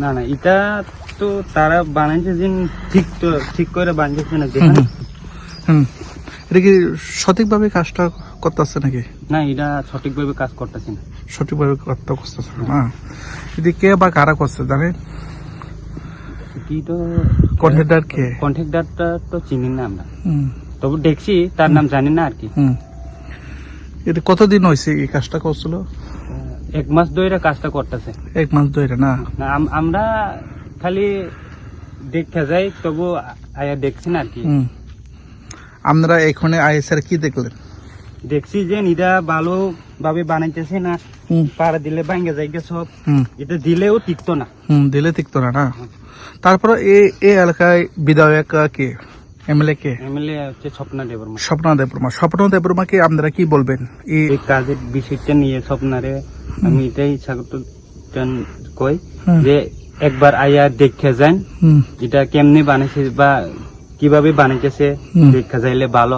না না এটা তো তারা বানাইছে যে ঠিক তো ঠিক করে বানিয়েছে না হুম এটা কি সঠিকভাবে কাজটা করতেছে নাকি? না এটা সঠিকভাবে কাজ করতেছে না। সঠিকভাবে কাজটা করতেছে না এটি কে বা কারা করছে জানেন? কি তো কন্ট্রাক্টর কে? কন্ট্রাক্টরটা তো চিনি না আমরা। হুম। তবু দেখছি তার নাম জানি না আর কি। এটা কতদিন হয়েছে এই কাজটা করছিল? এক মাস ধরে কাজটা করতেছে। এক মাস ধরে না? আমরা খালি দেখা যাই তবু আয়া দেখছি না আর কি। আপনারা এখানে আইএসআর কি দেখলেন? দেখছি যে নিদা ভালো ভাবে বানাইতেছে না পাড়া দিলে ভাঙ্গে যাই সব। এটা দিলেও টিকতো না। হুম দিলে ঠিকতো না না? তারপরে এই এই এলাকায় বিধায়ক কে? এমএলএ কে? এমএলএ হচ্ছে স্বপ্না স্বপ্ন আপনারা কি বলবেন? এই কাজের বিষয়টা নিয়ে স্বপ্নারে আমি এটাই স্বাগত কই যে একবার আয়া দেখে যান এটা কেমনি বানাইছে বা কীভাবে বানাইতেছে। দেখা যাইলে ভালো